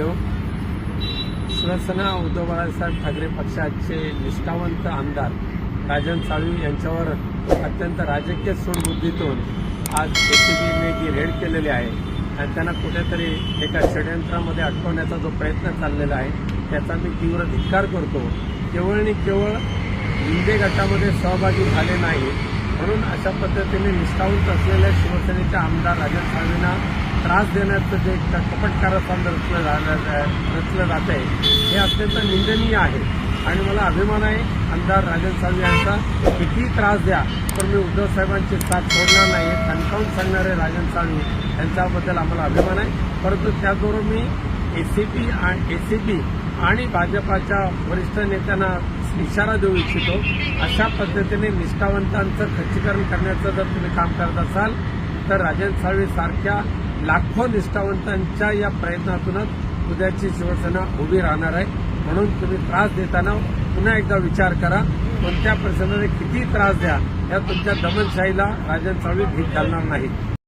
देऊ शिवसेना उद्धव बाळासाहेब ठाकरे पक्षाचे निष्ठावंत आमदार राजन साळवी यांच्यावर अत्यंत राजकीय सूडबुद्धीतून आज एसीबीने जी रेड केलेली आहे. आणि त्यांना कुठेतरी एका षडयंत्रामध्ये अटकवण्याचा जो प्रयत्न चाललेला आहे त्याचा मी तीव्र धिक्कार करतो. केवळ आणि केवळ शिंदे गटामध्ये सहभागी झाले नाही म्हणून अशा पद्धतीने निष्ठावंत असलेल्या शिवसेनेच्या आमदार राजन साळवींना त्रास देण्याचं जे कपटकाराचा रचलं जाणार रचलं जात आहे हे अत्यंत निंदनीय आहे. आणि मला अभिमान आहे आमदार राजन साळवी यांचा कितीही त्रास द्या पण मी उद्धव साहेबांची साथ सोडणार नाही कणकावून सांगणारे राजन साळवी यांच्याबद्दल आम्हाला अभिमान आहे. परंतु त्याचबरोबर मी एसीपी एसीपी आणि भाजपाच्या वरिष्ठ नेत्यांना इशारा देऊ इच्छितो. अशा पद्धतीने निष्ठावंतांचं खच्चीकरण करण्याचं जर तुम्ही काम करत असाल तर राजन साळवी सारख्या लाखो निष्ठावंतांच्या या प्रयत्नातूनच उद्याची शिवसेना उभी राहणार आहे. म्हणून तुम्ही त्रास देताना पुन्हा एकदा विचार करा. कोणत्या प्रसंगाने किती त्रास द्या या तुमच्या दमनशाहीला राजन साळवी भीत घालणार नाहीत.